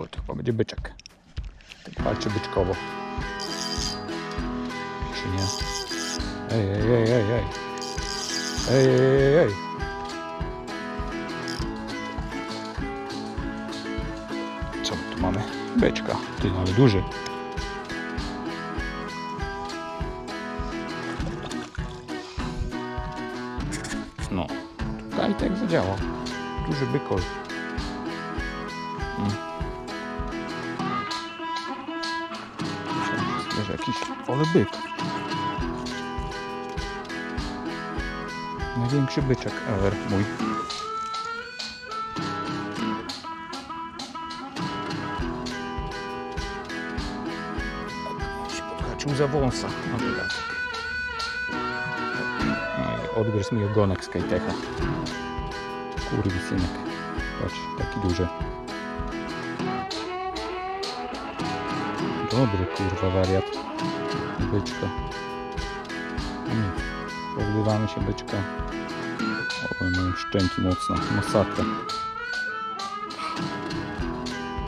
O, to chyba będzie byczek. Tak walczy byczkowo. Czy nie? Ej, ej, ej, ej, ej. Ej, ej, ej, ej. Co my tu mamy? Byczka. Ty, ale duży. No. Kajtek zadziałał. Duży bykol. Mm. Wiesz, jakiś, ale. Największy byczek ever mój. podhaczył za wąsa. No odgryzł mi ogonek z Kajtecha. Kurwi synek. Patrz, taki duży. Dobry kurwa wariat. Nic. Pozbywamy się byczka. O, moje szczęki mocno. Masakra.